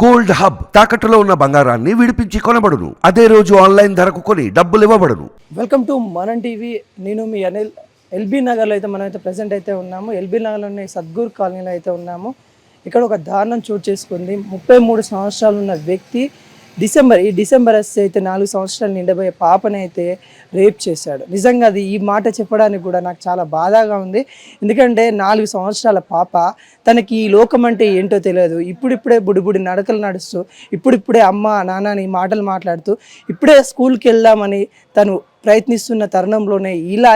Gold hub తాకట్టులో ఉన్న బంగారాన్ని విడిపించి కొనబడును. అదే రోజు ఆన్లైన్ ధరకు కొని డబ్బులు ఇవ్వబడును. Welcome to Manam TV. నేను మీ అనిల్. ఎల్బీ నగర్లో అయితే మనం అయితే ప్రజెంట్ అయితే ఉన్నాము. ఎల్బీ నగర్లోని సద్గూర్ కాలనీలో అయితే ఉన్నాము. ఇక్కడ ఒక దారుణం చోటు చేసుకుంది. ముప్పై మూడు సంవత్సరాలు ఉన్న వ్యక్తి డిసెంబర్ ఈ డిసెంబర్ వస్తే అయితే నాలుగు సంవత్సరాలు నిండబోయే పాపని అయితే రేప్ చేశాడు. నిజంగా అది ఈ మాట చెప్పడానికి కూడా నాకు చాలా బాధగా ఉంది. ఎందుకంటే నాలుగు సంవత్సరాల పాప తనకి ఈ లోకం అంటే ఏంటో తెలియదు. ఇప్పుడిప్పుడే బుడిబుడి నడకలు నడుస్తూ ఇప్పుడిప్పుడే అమ్మ నాన్న ఈ మాటలు మాట్లాడుతూ ఇప్పుడే స్కూల్కి వెళ్దామని తను ప్రయత్నిస్తున్న తరుణంలోనే ఇలా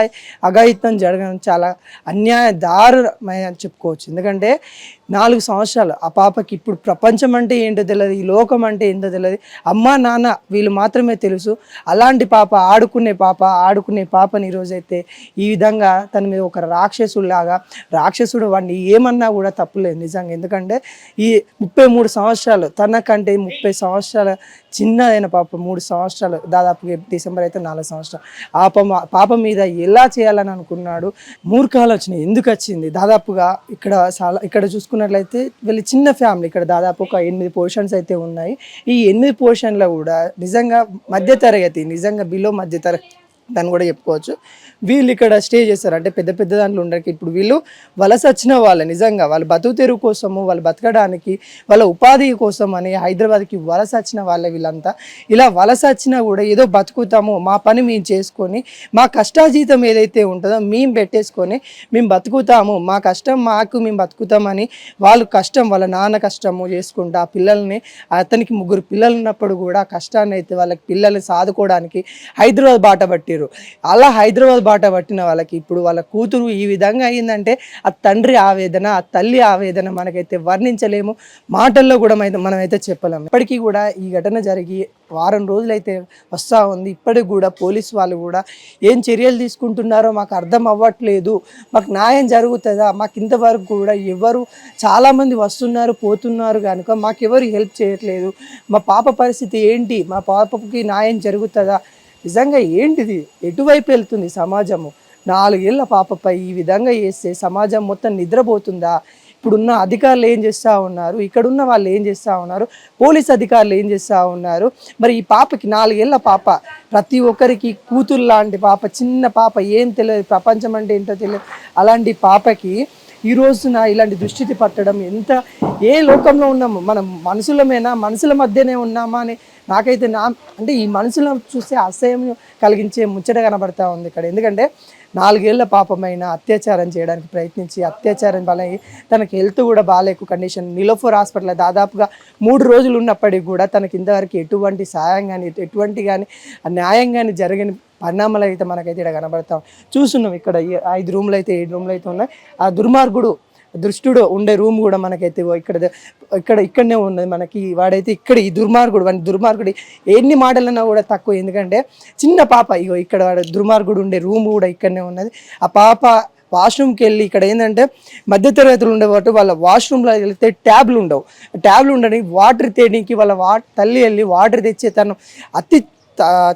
అఘాయిత్వం జరగడం చాలా అన్యాయ దారుణమని చెప్పుకోవచ్చు. ఎందుకంటే నాలుగు సంవత్సరాలు ఆ పాపకి ఇప్పుడు ప్రపంచం అంటే ఏంటో తెలియదు ఈ లోకం అంటే ఏంటో తెలియదు అమ్మ నాన్న వీళ్ళు మాత్రమే తెలుసు. అలాంటి పాప ఆడుకునే పాప ఆడుకునే పాపని ఈరోజైతే ఈ విధంగా తన మీద ఒక రాక్షసుడిలాగా రాక్షసుడు వాడిని ఏమన్నా కూడా తప్పులేదు నిజంగా. ఎందుకంటే ఈ ముప్పై మూడు సంవత్సరాలు తనకంటే ముప్పై సంవత్సరాల చిన్నదైన పాప మూడు సంవత్సరాలు దాదాపు డిసెంబర్ అయితే నాలుగు సంవత్సరాలు. ఆ పాప మీద ఎలా చేయాలని అనుకున్నాడు మూర్ఖాలు ఎందుకు వచ్చింది? దాదాపుగా ఇక్కడ చాలా ఇక్కడ చూసుకున్నట్లయితే వీళ్ళు చిన్న ఫ్యామిలీ ఇక్కడ దాదాపు ఒక ఎనిమిది పోర్షన్స్ అయితే ఉన్నాయి. ఈ ఎనిమిది పోర్షన్లో కూడా నిజంగా మధ్య తరగతి నిజంగా బిలో మధ్య తరగతి దాన్ని కూడా చెప్పుకోవచ్చు. వీళ్ళు ఇక్కడ స్టే చేస్తారు అంటే పెద్ద పెద్ద దాంట్లో ఉండడానికి ఇప్పుడు వీళ్ళు వలస వచ్చిన వాళ్ళు నిజంగా. వాళ్ళ బతుకు తెరువు కోసము వాళ్ళు బతకడానికి వాళ్ళ ఉపాధి కోసం అని హైదరాబాద్కి వలస వచ్చిన వాళ్ళే వీళ్ళంతా. ఇలా వలస వచ్చినా కూడా ఏదో బతుకుతాము మా పని మేము చేసుకొని మా కష్టాజీతం ఏదైతే ఉంటుందో మేము పెట్టేసుకొని మేము బతుకుతాము. మా కష్టం మాకు మేము బతుకుతామని వాళ్ళు కష్టం వాళ్ళ నాన్న కష్టము చేసుకుంటా ఆ పిల్లల్ని అతనికి ముగ్గురు పిల్లలు ఉన్నప్పుడు కూడా కష్టాన్ని అయితే వాళ్ళకి పిల్లల్ని సాదుకోవడానికి హైదరాబాద్ బాట పట్టి అలా హైదరాబాద్ బాట పట్టిన వాళ్ళకి ఇప్పుడు వాళ్ళ కూతురు ఈ విధంగా అయిందంటే ఆ తండ్రి ఆవేదన ఆ తల్లి ఆవేదన మనకైతే వర్ణించలేము. మాటల్లో కూడా మనమైతే చెప్పలేము. ఇప్పటికీ కూడా ఈ ఘటన జరిగి వారం రోజులైతే వస్తూ ఉంది. ఇప్పటికి కూడా పోలీస్ వాళ్ళు కూడా ఏం చర్యలు తీసుకుంటున్నారో మాకు అర్థం అవ్వట్లేదు. మాకు న్యాయం జరుగుతుందా? మాకు ఇంతవరకు కూడా ఎవరు చాలామంది వస్తున్నారు పోతున్నారు కనుక మాకు హెల్ప్ చేయట్లేదు. మా పాప పరిస్థితి ఏంటి? మా పాపకి న్యాయం జరుగుతుందా? నిజంగా ఏంటిది? ఎటువైపు వెళ్తుంది సమాజము? నాలుగేళ్ళ పాపపై ఈ విధంగా చేస్తే సమాజం మొత్తం నిద్రపోతుందా? ఇప్పుడున్న అధికారులు ఏం చేస్తూ ఉన్నారు? ఇక్కడున్న వాళ్ళు ఏం చేస్తూ ఉన్నారు? పోలీస్ అధికారులు ఏం చేస్తూ ఉన్నారు? మరి ఈ పాపకి నాలుగేళ్ళ పాప ప్రతి ఒక్కరికి కూతురు లాంటి పాప చిన్న పాప ఏం తెలియదు ప్రపంచం అంటే ఏంటో తెలియదు. అలాంటి పాపకి ఈ రోజున ఇలాంటి దుస్థితి పట్టడం ఎంత? ఏ లోకంలో ఉన్నాము? మనం మనుషులమేనా? మనుషుల మధ్యనే ఉన్నామా అని నాకైతే నా అంటే ఈ మనుషులను చూస్తే అసహ్యం కలిగించే ముచ్చట కనబడతా ఉంది ఇక్కడ. ఎందుకంటే నాలుగేళ్ళ పాపమైన అత్యాచారం చేయడానికి ప్రయత్నించి అత్యాచారం వల్ల తనకి హెల్త్ కూడా బాగాలేకు కండిషన్. నిలోఫర్ హాస్పిటల్ దాదాపుగా మూడు రోజులు ఉన్నప్పటికీ కూడా తనకి ఇంతవరకు ఎటువంటి సాయం కానీ ఎటువంటి కానీ న్యాయం కానీ జరగని పరిణామాలు అయితే మనకైతే ఇక్కడ కనబడతాం చూస్తున్నాం ఇక్కడ ఐదు రూమ్లు అయితే ఏడు రూమ్లు అయితే ఉన్నాయి. ఆ దుర్మార్గుడు దృష్టుడు ఉండే రూమ్ కూడా మనకైతే ఇక్కడ ఇక్కడ ఇక్కడనే ఉన్నది మనకి. వాడైతే ఇక్కడ ఈ దుర్మార్గుడు వాడి దుర్మార్గుడు ఎన్ని మాటలన్నా కూడా తక్కువ. ఎందుకంటే చిన్న పాప ఇగో ఇక్కడ వాడు దుర్మార్గుడు ఉండే రూమ్ కూడా ఇక్కడనే ఉన్నది. ఆ పాప వాష్రూమ్కి వెళ్ళి ఇక్కడ ఏంటంటే మధ్యతరగతులు ఉండేవాటి వాళ్ళ వాష్రూమ్లో వెళ్తే ట్యాబ్లు ఉండవు. ట్యాబ్లు ఉండడానికి వాటర్ తేడానికి వాళ్ళ వా తల్లి వెళ్ళి వాటర్ తెచ్చే తను అతి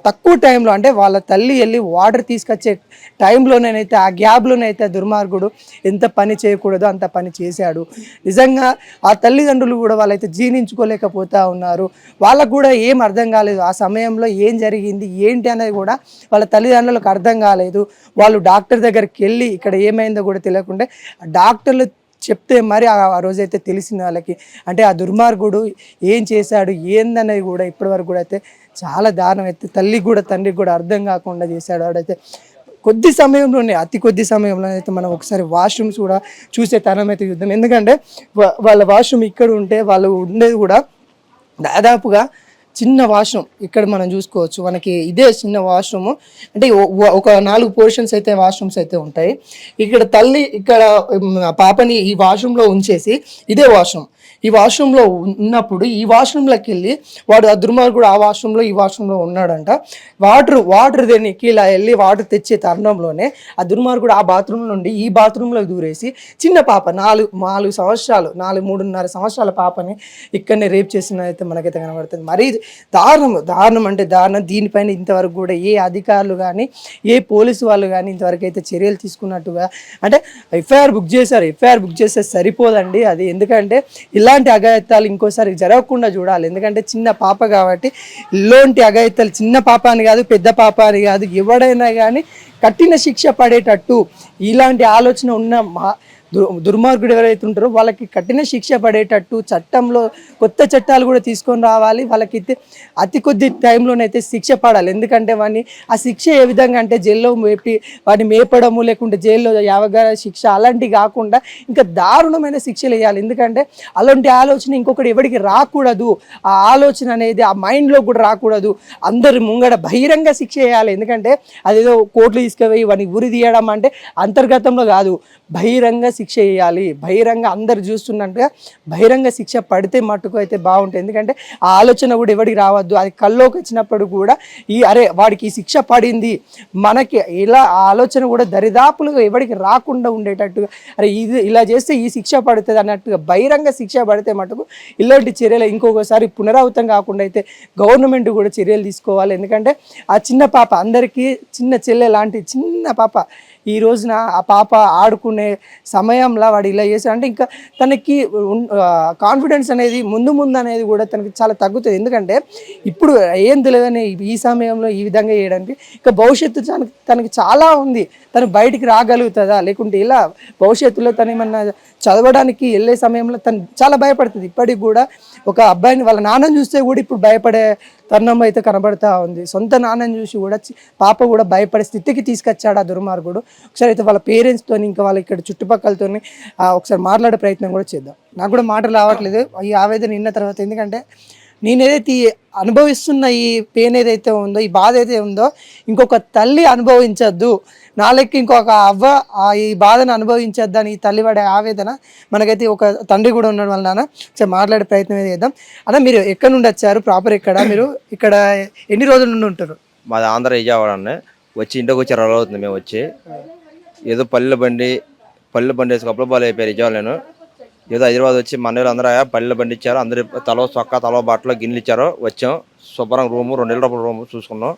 తక్కువ టైంలో అంటే వాళ్ళ తల్లి వెళ్ళి వాటర్ తీసుకొచ్చే టైంలోనేనైతే ఆ గ్యాప్లోనైతే ఆ దుర్మార్గుడు ఎంత పని చేయకూడదో అంత పని చేశాడు. నిజంగా ఆ తల్లిదండ్రులు కూడా వాళ్ళైతే జీర్ణించుకోలేకపోతా ఉన్నారు. వాళ్ళకు కూడా ఏం అర్థం కాలేదు. ఆ సమయంలో ఏం జరిగింది ఏంటి అనేది కూడా వాళ్ళ తల్లిదండ్రులకు అర్థం కాలేదు. వాళ్ళు డాక్టర్ దగ్గరికి వెళ్ళి ఇక్కడ ఏమైందో కూడా తెలియకుండా డాక్టర్లు చెప్తే మరి ఆ రోజైతే తెలిసిన వాళ్ళకి. అంటే ఆ దుర్మార్గుడు ఏం చేశాడు ఏందనేది కూడా ఇప్పటివరకు కూడా అయితే చాలా దారుణం అయితే తల్లికి కూడా తండ్రికి కూడా అర్థం కాకుండా చేశాడు ఆడైతే. కొద్ది సమయంలోనే అతి కొద్ది సమయంలో అయితే మనం ఒకసారి వాష్రూమ్స్ కూడా చూసే తరం అయితే చూద్దాం. ఎందుకంటే వాళ్ళ వాష్రూమ్ ఇక్కడ ఉంటే వాళ్ళు ఉండేది కూడా దాదాపుగా చిన్న వాష్రూమ్. ఇక్కడ మనం చూసుకోవచ్చు మనకి ఇదే చిన్న వాష్రూమ్. అంటే ఒక నాలుగు పోర్షన్స్ అయితే వాష్రూమ్స్ అయితే ఉంటాయి. ఇక్కడ తల్లి ఇక్కడ పాపని ఈ వాష్రూమ్లో ఉంచేసి ఇదే వాష్రూమ్. ఈ వాష్రూమ్లో ఉన్నప్పుడు ఈ వాష్రూమ్లోకి వెళ్ళి వాడు ఆ దుర్మార్గుడు ఆ వాష్రూమ్లో ఈ వాష్రూమ్లో ఉన్నాడంట. వాటర్ వాటర్ దేనికి ఇలా వెళ్ళి వాటర్ తెచ్చే తరుణంలోనే ఆ దుర్మార్గుడు ఆ బాత్రూమ్ నుండి ఈ బాత్రూంలో దూరేసి చిన్న పాప నాలుగు నాలుగు సంవత్సరాలు నాలుగు మూడున్నర సంవత్సరాల పాపని ఇక్కడనే రేప్ చేసిన అయితే మనకైతే కనబడుతుంది. మరీ దారుణం దారుణం అంటే దారుణం. దీనిపైన ఇంతవరకు కూడా ఏ అధికారులు కానీ ఏ పోలీసు వాళ్ళు కానీ ఇంతవరకు అయితే చర్యలు తీసుకున్నట్టుగా అంటే ఎఫ్ఐఆర్ బుక్ చేశారు. ఎఫ్ఐఆర్ బుక్ చేస్తే సరిపోదండి అది. ఎందుకంటే ఇలాంటి అఘాయిత్యాలు ఇంకోసారి జరగకుండా చూడాలి. ఎందుకంటే చిన్న పాప కాబట్టి ఇలాంటి అఘాయిత్యాలు చిన్న పాప అని కాదు పెద్ద పాప అని కాదు ఎవడైనా కానీ కఠిన శిక్ష పడేటట్టు ఇలాంటి ఆలోచన ఉన్న మా దుర్మార్గుడు ఎవరైతే ఉంటారో వాళ్ళకి కఠిన శిక్ష పడేటట్టు చట్టంలో కొత్త చట్టాలు కూడా తీసుకొని రావాలి. వాళ్ళకైతే అతి కొద్ది టైంలోనైతే శిక్ష పడాలి. ఎందుకంటే వాడిని ఆ శిక్ష ఏ విధంగా అంటే జైల్లో మేపి వాడిని మేపడము లేకుంటే జైల్లో యావగార శిక్ష అలాంటివి కాకుండా ఇంకా దారుణమైన శిక్షలు వేయాలి. ఎందుకంటే అలాంటి ఆలోచన ఇంకొకటి ఎవరికి రాకూడదు. ఆ ఆలోచన అనేది ఆ మైండ్లో కూడా రాకూడదు. అందరి ముంగడ బహిరంగ శిక్ష వేయాలి. ఎందుకంటే అదేదో కోర్టులు తీసుకుపోయి వాడిని ఉరి తీయడం అంటే అంతర్గతంలో కాదు. బహిరంగ శిక్ష వేయాలి. బహిరంగ అందరు చూస్తున్నట్టుగా బహిరంగ శిక్ష పడితే మట్టుకు అయితే బాగుంటుంది. ఎందుకంటే ఆ ఆలోచన కూడా ఎవరికి రావద్దు. అది కల్లోకి వచ్చినప్పుడు కూడా ఈ అరే వాడికి ఈ శిక్ష పడింది. మనకి ఇలా ఆ ఆలోచన కూడా దరిదాపులుగా ఎవరికి రాకుండా ఉండేటట్టుగా అరే ఇది ఇలా చేస్తే ఈ శిక్ష పడుతుంది అన్నట్టుగా బహిరంగ శిక్ష పడితే మటుకు ఇలాంటి చర్యలు ఇంకొకసారి పునరావృతం కాకుండా అయితే గవర్నమెంట్ కూడా చర్యలు తీసుకోవాలి. ఎందుకంటే ఆ చిన్న పాప అందరికీ చిన్న చెల్లె లాంటి చిన్న పాప ఈ రోజున ఆ పాప ఆడుకునే సమయంలో వాడు ఇలా చేశాడు. అంటే ఇంకా తనకి కాన్ఫిడెన్స్ అనేది ముందు ముందు అనేది కూడా తనకి చాలా తగ్గుతుంది. ఎందుకంటే ఇప్పుడు ఏం తెలియదని ఈ సమయంలో ఈ విధంగా చేయడానికి ఇంకా భవిష్యత్తు తనకి తనకి చాలా ఉంది. తను బయటికి రాగలుగుతుందా? లేకుంటే ఇలా భవిష్యత్తులో తను ఏమన్నా చదవడానికి వెళ్ళే సమయంలో తను చాలా భయపడుతుంది. ఇప్పటికి కూడా ఒక అబ్బాయిని వాళ్ళ నాన్న చూస్తే కూడా ఇప్పుడు భయపడే తరుణం అయితే కనబడతా ఉంది. సొంత నాన్నని చూసి కూడా పాప కూడా భయపడే స్థితికి తీసుకొచ్చాడు ఆ దుర్మార్గుడు. ఒకసారి అయితే వాళ్ళ పేరెంట్స్తో ఇంకా వాళ్ళ ఇక్కడ చుట్టుపక్కలతో ఒకసారి మాట్లాడే ప్రయత్నం కూడా చేద్దాం. నాకు కూడా మాటలు రావట్లేదు. ఈ ఆవేదన విన్న తర్వాత ఎందుకంటే నేను ఏదైతే ఈ అనుభవిస్తున్న ఈ పెయిన్ ఏదైతే ఉందో ఈ బాధ ఏదైతే ఉందో ఇంకొక తల్లి అనుభవించద్దు. నా లెక్క ఇంకొక అవ్వ ఆ ఈ బాధను అనుభవించద్దు అని ఈ తల్లి పడే ఆవేదన మనకైతే ఒక తండ్రి కూడా ఉండడం వల్ల సరే మాట్లాడే ప్రయత్నం ఏది చేద్దాం. అన్న మీరు ఎక్కడి నుండి వచ్చారు? ప్రాపర్ ఎక్కడ? మీరు ఇక్కడ ఎన్ని రోజుల నుండి ఉంటారు? మాది ఆంధ్ర విజయవాడ వచ్చి ఇంటికి వచ్చి రోజులు అవుతుంది మేము వచ్చి. ఏదో పల్లె బండి పల్లె బండి వేసి కప్పుల బాల్ అయిపోయారు విజయవాడ నేను ఏదో హైదరాబాద్ వచ్చి మన అందరూ పల్లెలు పల్లె బండి ఇచ్చారు తలో చొక్కా తలో బట్టలో గిన్నెలు ఇచ్చారు వచ్చాం. శుభ్రం రూము రెండు నెలలప్పుడు రూపల రూము చూసుకున్నాం.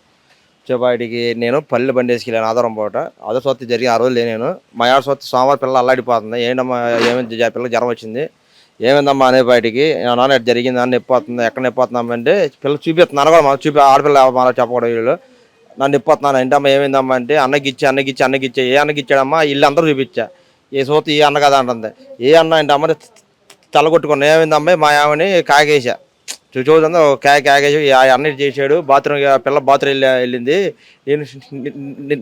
చెప్పాడికి నేను పల్లెలు బండి వేసుకెళ్ళాను ఆధారం పూట. అదే సొత్తి జరిగి ఆ రోజు నేను. మా ఆడ సొత్తి సోమవారం పిల్ల అల్లాడిపోతుంది. ఏంటమ్మా ఏమైంది జ- పిల్ల జ్వరం వచ్చింది? ఏమైందమ్మా అనే బయటికి నా నాన్న జరిగింది? అని నొప్పిపోతుంది ఎక్కడ నొప్పిపోతున్నాం అంటే పిల్ల చూపిస్తున్నారు కూడా చూపి ఆడపిల్ల మన చెప్పకూడదు వీళ్ళు. నన్ను నొప్పిపోతున్నాను ఏంటమ్మా ఏమైందమ్మా అంటే అన్నకి ఇచ్చి అన్నకి ఇచ్చి అన్నకి ఏ అన్నకి ఇచ్చాడమ్మా? ఇల్లు అందరూ చూపించా. ఏ సోతి ఈ అన్న కదా అంటుంది. ఏ అన్న అంటే అమ్మని తలగొట్టుకున్నా అమ్మాయి? మా ఆమెని కాకేసా చూచోదంతా కాయ కాకేసి ఆ అన్న చేశాడు? బాత్రూమ్ పిల్ల బాత్రూమ్ వెళ్ళి వెళ్ళింది. నేను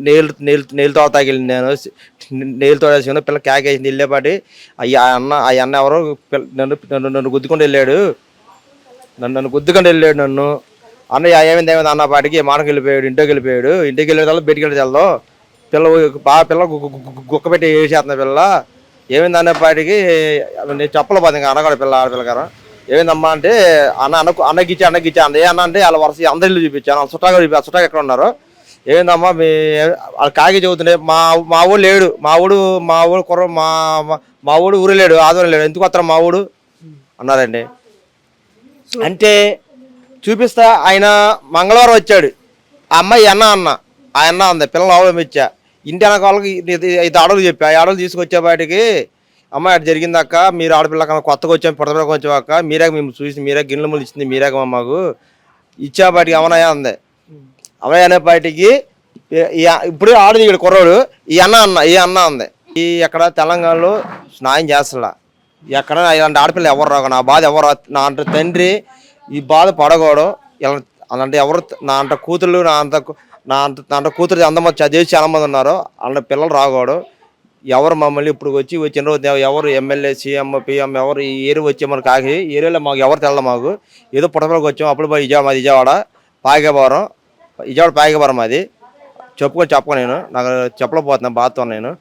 నీళ్ళు నీళ్ళు నీళ్ళతో తాగి నేను. నీళ్ళతో వేసుకుని పిల్ల కాకేసింది వెళ్ళేపాటి ఆ అన్న ఆ అన్న ఎవరో పిల్ల- నన్ను నన్ను నన్ను గుద్దుకొని వెళ్ళాడు. నన్ను నన్ను గుద్దుకొని వెళ్ళాడు నన్ను. అన్నయ్య ఏమైంది? ఏమైంది? అన్న పాటికి వెళ్ళిపోయాడు ఇంటికి వెళ్ళిపోయాడు. ఇంటికి వెళ్ళిన తర్వాత బయటికి వెళ్ళి చల్లో పిల్ల బాగా పిల్ల గు- గుక్క పెట్టి వేసేస్తున్న పిల్ల. ఏమైంది అనేపాటికి నేను చెప్పలేకపోతే ఇంకా అనగాడు పిల్ల ఆడపిల్ల గారు ఏమైందమ్మా అంటే అన్న అన్నకు అన్నకిచ్చి అన్నకిచ్చి అన్నకి అన్న ఏ అన్న అంటే వాళ్ళ వరుస అందరి చూపించాను. వాళ్ళ చుట్టాగా చూపి చుట్టాగా ఎక్కడ ఉన్నారు? ఏమైందమ్మా మీ వాళ్ళు కాకి చదువుతుండే మా మా ఊడు లేడు మా ఊడు మా ఊడు కుర్ర మా మా- ఊడు ఊరు లేడు ఆదివారం లేడు. ఎందుకు వస్తారు మా ఊడు అన్నారండి. అంటే చూపిస్తా ఆయన మంగళవారం వచ్చాడు. ఆ అమ్మాయి అన్న అన్న ఆ అన్న అంది పిల్లలు అవడం ఇచ్చా. ఇంటి వెనక వాళ్ళకి ఐదు ఆడలు చెప్పి. ఆ ఆడలు తీసుకొచ్చే బయటికి అమ్మాయి అటు జరిగిందాక మీరు ఆడపిల్ల కొత్తగా వచ్చాం పుట్టపిల్లకి వచ్చాక మీరే మేము చూసి మీరే గిన్నెల ముళ్ళు ఇచ్చింది మీరే మాకు. ఇచ్చా బయటికి అవనయ్య అంది. అవనయ్య అనే బయటికి ఇప్పుడు ఆడది ఇక్కడ కుర్రోడు. ఈ అన్న అన్న ఈ అన్న అంది. ఈ ఎక్కడ తెలంగాణలో స్నాయం చేస్తలా. ఎక్కడ ఇలాంటి ఆడపిల్ల ఎవరు రాక నా బాధ ఎవరు నా అంటే తండ్రి ఈ బాధ పడకూడదు. ఇలా అలాంటి ఎవరు నా అంట కూతురు నా అంత నా అంత నా కూతురు అందమంది చదివి చాలా మంది ఉన్నారు. అలా పిల్లలు రాకూడదు. ఎవరు మమ్మల్ని ఇప్పుడు వచ్చి వచ్చిన రోజు ఎవరు ఎమ్మెల్యే సీఎం పిఎం ఎవరు ఈ ఏరియా వచ్చి మనకు కాకి ఏరియాలో మాకు ఎవరు తెల్ల మాకు. ఏదో పుట్టపలకు వచ్చాం. అప్పుడు పోయి విజయవాడ మాది విజయవాడ పాయకపురం విజయవాడ పాయకపురం అది చెప్పుకొని చెప్పను నేను. నాకు చెప్పలేకపోతున్నాను బాధతో నేను.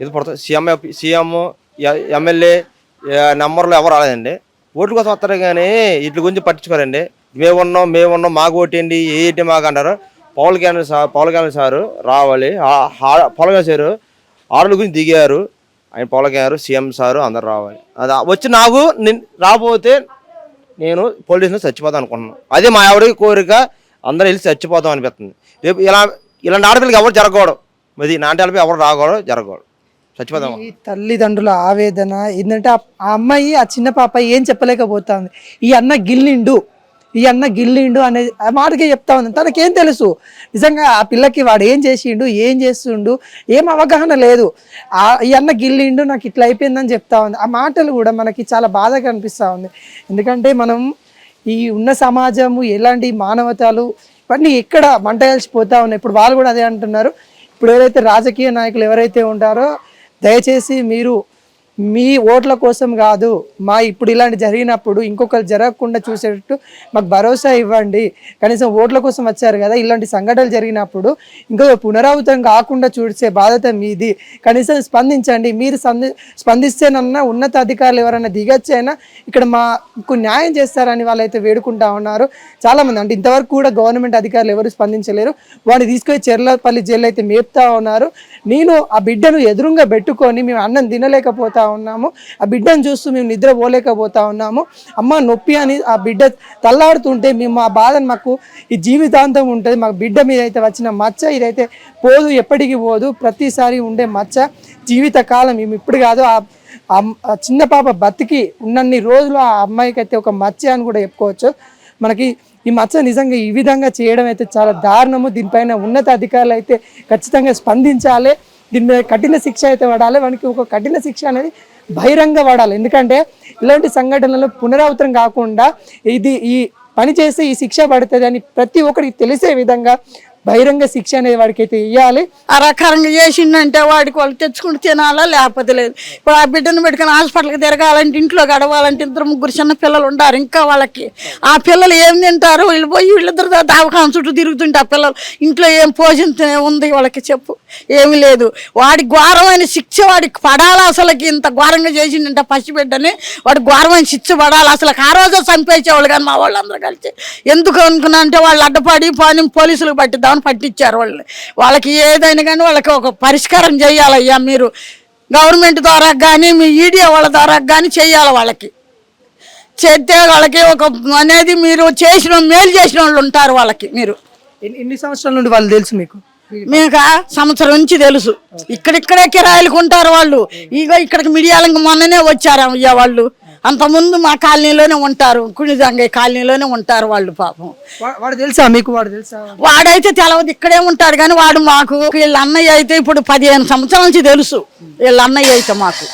ఇది పుడతా సీఎం సీఎం ఎమ్మెల్యే నెంబర్లు ఎవరు రాలేదండి. ఓట్ల కోసం వస్తారు కానీ వీటి గురించి పట్టించుకోరండి. మేము ఉన్నాం మేము ఉన్నాం మాకు ఓటేయండి ఏంటి మాకు అంటారు. పవన్ కళ్యాణ్ సార్ పవన్ కళ్యాణ్ సారు రావాలి. పవన్ కళ్యాణ్ సారు ఆరుల గురించి దిగారు. ఆయన పవన్ కళ్యాణ్ సీఎం సారు అందరు రావాలి. అది వచ్చి నాకు నేను రాబోతే నేను పోలీస్ చచ్చిపోతాను అనుకుంటున్నాను అదే మా ఎవరికి కోరిక అందరూ వెళ్ళి చచ్చిపోతాం అనిపిస్తుంది. రేపు ఇలా ఇలాంటి ఆడపిల్లకి ఎవరు జరగకూడదు. మరి నాంటి ఆడపిల్ల ఎవరు రాకూడదు జరగకూడదు. చచ్చిపోతాం ఈ తల్లిదండ్రుల ఆవేదన ఏంటంటే ఆ అమ్మాయి ఆ చిన్న పాప ఏం చెప్పలేకపోతుంది. ఈ అన్న గిల్లిండు. ఈ అన్న గిల్లిండు అనే ఆ మాటకే చెప్తా ఉంది తనకేం తెలుసు? నిజంగా ఆ పిల్లకి వాడు ఏం చేసిండు ఏం చేస్తుండు ఏం అవగాహన లేదు. ఆ ఈ అన్న గిల్లిండు నాకు ఇట్లా అయిపోయిందని చెప్తా ఉంది. ఆ మాటలు కూడా మనకి చాలా బాధగా అనిపిస్తూ ఉంది. ఎందుకంటే మనం ఈ ఉన్న సమాజము ఎలాంటి మానవతాలు ఇవన్నీ ఎక్కడ మంట కలిసిపోతా ఉన్నాయి. ఇప్పుడు వాళ్ళు కూడా అదే అంటున్నారు. ఇప్పుడు ఎవరైతే రాజకీయ నాయకులు ఎవరైతే ఉంటారో దయచేసి మీరు మీ ఓట్ల కోసం కాదు మా ఇప్పుడు ఇలాంటి జరిగినప్పుడు ఇంకొకరు జరగకుండా చూసేటట్టు మాకు భరోసా ఇవ్వండి. కనీసం ఓట్ల కోసం వచ్చారు కదా ఇలాంటి సంఘటనలు జరిగినప్పుడు ఇంకో పునరావృతం కాకుండా చూసే బాధ్యత మీది. కనీసం స్పందించండి. మీరు స్పంది స్పందిస్తేనన్నా ఉన్నత అధికారులు ఎవరైనా దిగొచ్చైనా ఇక్కడ మాకు న్యాయం చేస్తారని వాళ్ళైతే వేడుకుంటా ఉన్నారు. చాలామంది అంటే ఇంతవరకు కూడా గవర్నమెంట్ అధికారులు ఎవరు స్పందించలేరు. వాడిని తీసుకొని చెర్లపల్లి జైలు అయితే మేపుతా ఉన్నారు. నేను ఆ బిడ్డను ఎదురుగా పెట్టుకొని మేము అన్నం తినలేకపోతా ఉన్నాము. ఆ బిడ్డను చూస్తూ మేము నిద్రపోలేకపోతా ఉన్నాము. అమ్మ నొప్పి అని ఆ బిడ్డ తల్లాడుతుంటే మేము ఆ బాధను మాకు ఈ జీవితాంతం ఉంటుంది. మాకు బిడ్డ మీద అయితే వచ్చిన మచ్చ ఇదైతే పోదు ఎప్పటికీ పోదు ప్రతిసారి ఉండే మచ్చ. జీవితకాలం మేము ఇప్పుడు కాదు. ఆ ఆ చిన్న పాప బతికి ఉన్నన్ని రోజులు ఆ అమ్మాయికి అయితే ఒక మచ్చ అని కూడా చెప్పుకోవచ్చు. మనకి ఈ మచ్చ నిజంగా ఈ విధంగా చేయడం అయితే చాలా దారుణము. దీనిపైన ఉన్నత అధికారులు అయితే ఖచ్చితంగా స్పందించాలి. దీని మీద కఠిన శిక్ష అయితే వాడాలి మనకి ఒక కఠిన శిక్ష అనేది బహిరంగ వాడాలి ఎందుకంటే ఇలాంటి సంఘటనలు పునరావృతం కాకుండా ఇది ఈ పని చేస్తే ఈ శిక్ష పడుతుంది అని ప్రతి ఒక్కరికి తెలిసే విధంగా బహిరంగ శిక్ష అనేది వాడికైతే ఇవ్వాలి ఆ రకంగా చేసిండంటే వాడికి వాళ్ళు తెచ్చుకుంటూ తినాలా లేకపోతే లేదు. ఇప్పుడు ఆ బిడ్డను పెట్టుకుని హాస్పిటల్కి తిరగాలంటే ఇంట్లో గడవాలంటే ఇద్దరు ముగ్గురు చిన్న పిల్లలు ఉంటారు ఇంకా వాళ్ళకి. ఆ పిల్లలు ఏం తింటారు? వీళ్ళు పోయి వీళ్ళిద్దరు దావకాం చుట్టూ తిరుగుతుంటే ఆ పిల్లలు ఇంట్లో ఏం పోషణ ఉంది వాళ్ళకి చెప్పు. ఏమీ లేదు. వాడి ఘోరమైన శిక్ష వాడికి పడాలి అసలుకి. ఇంత ఘోరంగా చేసిందంటే పసిబిడ్డని వాడి ఘోరమైన శిక్ష పడాలి అసలు ఆ రోజు చంపేసేవాళ్ళు కానీ మా వాళ్ళందరూ కలిసి. ఎందుకు అనుకున్నా అంటే వాళ్ళు అడ్డపడి పని పోలీసులకు పట్టిద్దామని పట్టించారు వాళ్ళని వాళ్ళకి ఏదైనా కానీ వాళ్ళకి ఒక పరిష్కారం చేయాలయ్యా మీరు. గవర్నమెంట్ ద్వారా కానీ మీ ఈడియా వాళ్ళ ద్వారా కానీ చేయాలి వాళ్ళకి. చేస్తే వాళ్ళకి ఒక అనేది మీరు చేసిన మేలు చేసిన వాళ్ళు ఉంటారు వాళ్ళకి మీరు. ఎన్ని- సంవత్సరాల నుండి వాళ్ళు తెలుసు మీకు? మీకు సంవత్సరం నుంచి తెలుసు. ఇక్కడిక్కడే కిరాయిలకు ఉంటారు వాళ్ళు. ఇగో ఇక్కడికి మిడియాలంగా మొన్ననే వచ్చారు అయ్యా వాళ్ళు. అంతకుముందు మా కాలనీలోనే ఉంటారు. కుణిజంగ కాలనీలోనే ఉంటారు వాళ్ళు పాపం. వాడు తెలుసా మీకు? వాడు తెలుసా? వాడైతే తెలవదు ఇక్కడే ఉంటాడు కానీ వాడు మాకు వీళ్ళ అన్నయ్య అయితే ఇప్పుడు పదిహేను సంవత్సరాల నుంచి తెలుసు. వీళ్ళ అన్నయ్య అయితే మాకు.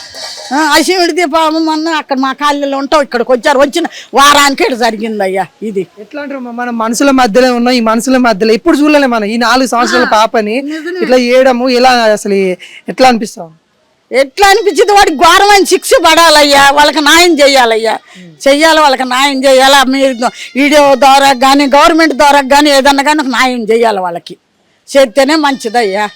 ఆ, అశివుడిది పాపం మొన్న అక్కడ మా కాలనీలో ఉంటాం ఇక్కడికి వచ్చారు. వచ్చిన వారానికి ఇటు జరిగిందయ్యా ఇది. ఎట్లా అంటారు మన మనసుల మధ్యలో ఉన్న ఈ మనసుల మధ్యలో ఎప్పుడు చూడలే మనం ఈ నాలుగు సంవత్సరాల పాపని ఇట్లా చేయడము ఎలా అసలు ఎట్లా అనిపిస్తాం ఎట్లా అనిపించింది? వాడికి ఘోరమైన శిక్ష పడాలయ్యా వాళ్ళకి న్యాయం చేయాలయ్యా. చెయ్యాలి వాళ్ళకి న్యాయం చేయాలి? మీరు వీడియో ద్వారా కానీ గవర్నమెంట్ ద్వారా కానీ ఏదన్నా కానీ న్యాయం చేయాలి వాళ్ళకి. చేస్తేనే మంచిదయ్యా.